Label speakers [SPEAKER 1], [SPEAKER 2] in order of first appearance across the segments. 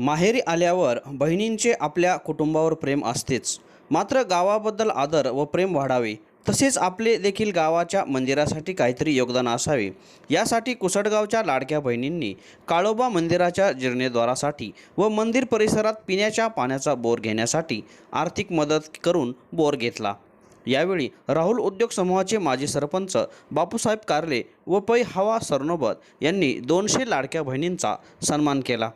[SPEAKER 1] माहेरी आल्यावर बहिणींचे आपल्या कुटुंबावर प्रेम असतेच. मात्र गावाबद्दल आदर व प्रेम वाढावे तसेच आपले देखील गावाच्या मंदिरासाठी काहीतरी योगदान असावे. यासाठी कुसडगावच्या लाडक्या बहिणींनी काळोबा मंदिराच्या जीर्णेद्वारासाठी व मंदिर परिसरात पिण्याच्या पाण्याचा बोर घेण्यासाठी आर्थिक मदत करून बोर घेतला. यावेळी राहुल उद्योग समूहाचे माजी सरपंच बापूसाहेब कारले व पै हवा सरनोबत यांनी दोनशे लाडक्या बहिणींचा सन्मान केला.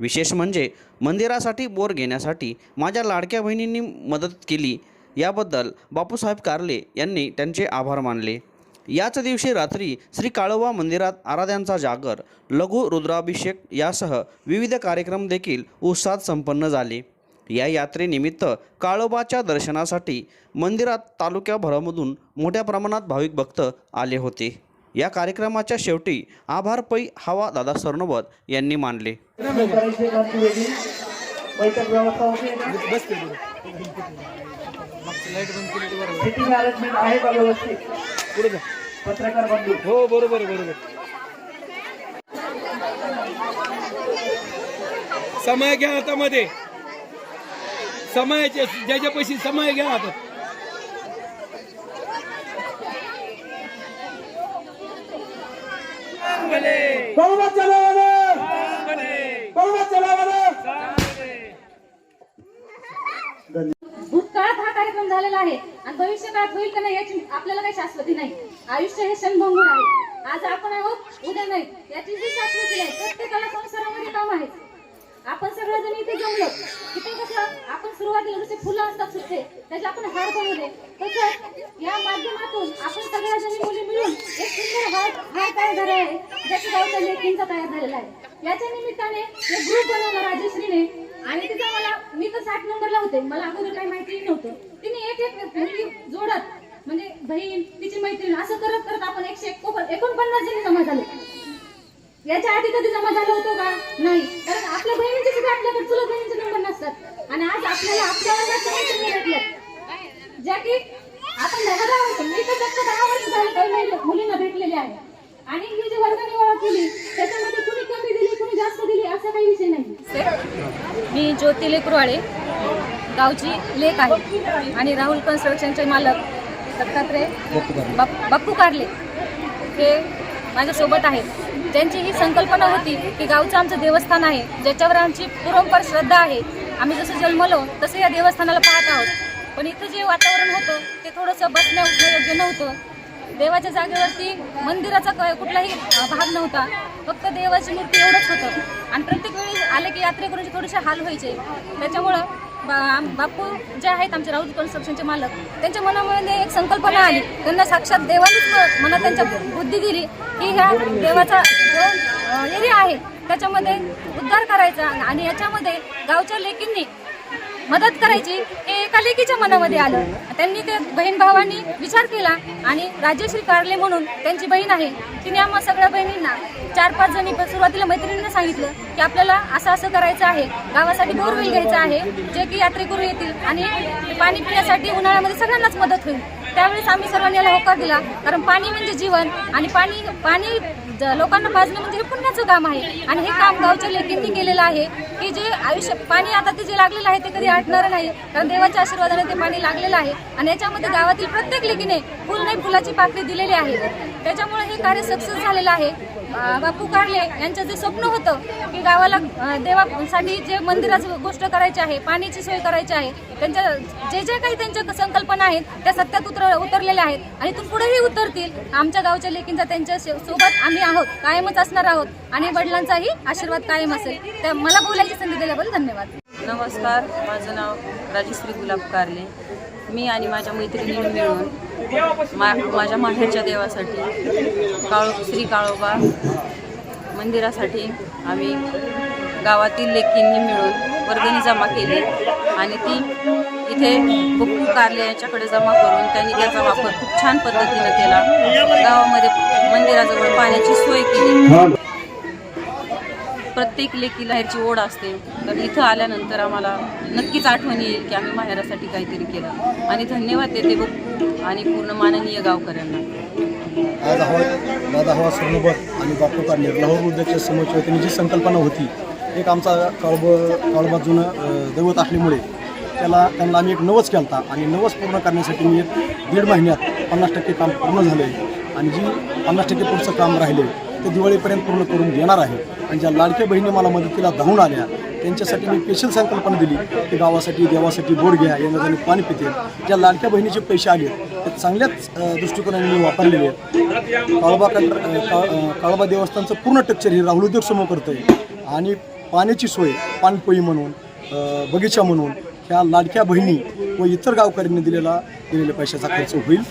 [SPEAKER 1] विशेष म्हणजे मंदिरासाठी बोर घेण्यासाठी माझ्या लाडक्या बहिणींनी मदत केली. याबद्दल बापूसाहेब कारले यांनी त्यांचे आभार मानले. याच दिवशी रात्री श्री काळोबा मंदिरात आराध्यांचा जागर लघु रुद्राभिषेक यासह विविध कार्यक्रम देखील उत्साहात संपन्न झाले. या यात्रेनिमित्त काळोबाच्या दर्शनासाठी मंदिरात तालुक्याभरामधून मोठ्या प्रमाणात भाविक भक्त आले होते. या कार्यक्रमाच्या शेवटी आभार पै हवा दादा सरनोबत यांनी मानले.
[SPEAKER 2] पत्रकार बंधू
[SPEAKER 3] हो बरोबर बरोबर समय घ्या हातामध्ये. समयाचे ज्याच्या पैसे समय घ्या हातात.
[SPEAKER 2] बहुमत चलावाला बहुमत चलावाला
[SPEAKER 4] भूतकाळात हा कार्यक्रम झालेला आहे. आणि भविष्य काळात होईल का नाही याची आपल्याला काही शाश्वती नाही. आयुष्य हे क्षणभंगूर आहे. आज आपण आहोत उद्या नाही. याची जी शाश्वती नाही प्रत्येकाला संसारामध्ये काम आहे. आपण सगळेजण इथे जमलो इथे कसं आपण सुरुवातीला जसे फुलं असतात सुद्धा त्याचे आपण हार बनवले तसं या माध्यमातून आपण सगळ्या जणी मुली मिळून एक सुंदर हार हार तयार झाला आहे ज्याचं गावच्या लेखींचा तयार झालेला आहे. याच्या निमित्ताने एक ग्रुप बनवला राजेश्रीने आणि तिचा मला मी तर साठ नंबरला होते मला अगोदर काही माहिती नव्हतं. तिने एक एक मुली जोडत म्हणजे बहीण तिची मैत्रीण असं करत करत आपण एकशे एकोणपन्नास जणी जमा झाले. याच्या आधी कधी जमा झालं होतं का? नाही. कारण आपल्या बहिणीचे सुद्धा आपल्याकडे चुलत बहिणीचे नंबर नसतात. आणि आज आपल्याला आपल्या वर्गाच्या मैत्रिणी भेटल्यात ज्या की आपण दहा दहा वर्ष मी तर फक्त दहा वर्ष झाले मुलींना भेटलेले आहे. आणि ही जी वर्ग निवड केली त्याच्यामध्ये कुणी कमी दिली कुणी जास्त दिली असा काही विषय नाही. मी ज्योती लेकरवाळे गावची लेक आहे. आणि राहुल कन्स्ट्रक्शनचे मालक दत्तात्रय बाप- बाप्पू कारले हे माझ्यासोबत आहेत. त्यांची ही संकल्पना होती की गावचं आमचं देवस्थान आहे ज्याच्यावर आमची पुरंपर श्रद्धा आहे. आम्ही जसं जन्मलो तसं या देवस्थानाला पाहत आहोत. पण इथं जे वातावरण होतं ते थोडंसं बसण्या योग्य नव्हतं. देवाच्या जागेवरती मंदिराचा क- कुठलाही भाग नव्हता. फक्त देवाची मूर्ती एवढंच होतं. आणि प्रत्येक वेळी आले की यात्रेकरूंचे थोडेसे हाल व्हायचे. त्याच्यामुळं बा- आम- बापू जे आहेत आमचे राऊत कन्स्ट्रक्शनचे मालक त्यांच्या मनामध्ये एक संकल्पना आली. त्यांना साक्षात देवानीच मनात त्यांच्या बुद्धी दिली की ह्या देवाचा जो एरिया आहे त्याच्यामध्ये उद्धार करायचा आणि याच्यामध्ये गावच्या लेकींनी मदत करायची हे एका लेकीच्या मनामध्ये आलं. त्यांनी ते बहीण भावांनी विचार केला आणि राजेश्री कारले म्हणून त्यांची बहीण आहे. तिने आम्हा सगळ्या बहिणींना चार पाच जणी सुरुवातीला मैत्रिणींना सांगितलं की आपल्याला असं असं करायचं आहे. गावासाठी बोरवेल घ्यायचं आहे. जे की यात्रेकरू येतील आणि पाणी पिण्यासाठी उन्हाळ्यामध्ये सगळ्यांनाच मदत होईल. त्यावेळेस आम्ही सर्वांनी याला होकार दिला. कारण पाणी म्हणजे जीवन आणि पाणी पाणी लोकांना भाजणं म्हणजे हे पुण्याचं काम आहे. आणि हे काम गावच्या लेकींनी केलेलं आहे. की जे आयुष्य पाणी आता ते जे लागलेलं आहे ते कधी आटणार नाही. कारण देवाच्या आशीर्वादाने ते पाणी लागलेलं आहे. आणि याच्यामध्ये गावातील प्रत्येक लेकीने फुल नाही फुलाची पाकळी दिलेली आहे. त्याच्यामुळे हे कार्य सक्सेस झालेलं आहे. बापू कारले यांचं जे स्वप्न होतं की गावाला देवासाठी जे मंदिराचं गोष्ट करायची आहे पाण्याची सोय करायची आहे त्यांच्या जे जे काही त्यांच्या संकल्पना आहेत त्या सत्यात उतर उतरलेल्या आहेत आणि इथून पुढेही उतरतील. आमच्या गावच्या लेकींचा त्यांच्यासोबत आम्ही आहोत कायमच असणार आहोत आणि वडिलांचाही आशीर्वाद कायम असेल. तर मला बोलायची संधी दिल्याबद्दल धन्यवाद.
[SPEAKER 5] नमस्कार माझं नाव राजश्री गुलाब कारले. मी आणि माझ्या मैत्रिणींनी मिळून मा माझ्या माहेरच्या देवासाठी काळो श्री काळोबा मंदिरासाठी आम्ही गावातील लेकींनी मिळून वर्गणी जमा केली आणि ती इथे बुक्कू कारले यांच्याकडे जमा करून त्यांनी त्याचा वापर खूप छान पद्धतीनं केला. गावामध्ये मंदिराजवळ पाण्याची सोय केली. प्रत्येक लेकीला ह्याची ओढ असते. तर इथं आल्यानंतर आम्हाला नक्कीच आठवण येईल की आम्ही माहेरासाठी काहीतरी केलं. आणि धन्यवाद देते बघ. आणि पूर्ण माननीय गावकऱ्यांना.
[SPEAKER 6] आज हवा दादा हवा सरनोबत आणि बापू कारणे लाहोर उद्योगच्या समोरच्या वतीने जी संकल्पना होती एक आमचा काळब कळबा जुनं दैवत असल्यामुळे त्याला त्यांना आम्ही एक नवस केला आणि नवस पूर्ण करण्यासाठी मी एक दीड महिन्यात पन्नास टक्के काम पूर्ण झालं आहे आणि जी पन्नास टक्के पुढचं काम राहिले ते दिवाळीपर्यंत पूर्ण करून देणार आहे. आणि ज्या लाडक्या बहिणी मला मदतीला धावून आल्या त्यांच्यासाठी मी स्पेशल संकल्पना दिली की गावासाठी देवासाठी बोर्ड घ्या येणं जाणे पाणी पिते. ज्या लाडक्या बहिणीचे पैसे आले ते चांगल्याच दृष्टिकोनाने मी वापरलेले आहेत. काळबा काळबा देवस्थानचं पूर्ण टेक्चर हे राहुल उद्योग समोर करतं आहे आणि पाण्याची सोय पाणपोई म्हणून बगीचा म्हणून ह्या लाडक्या बहिणी व इतर गावकऱ्यांनी दिलेला दिलेल्या पैशाचा खर्च होईल.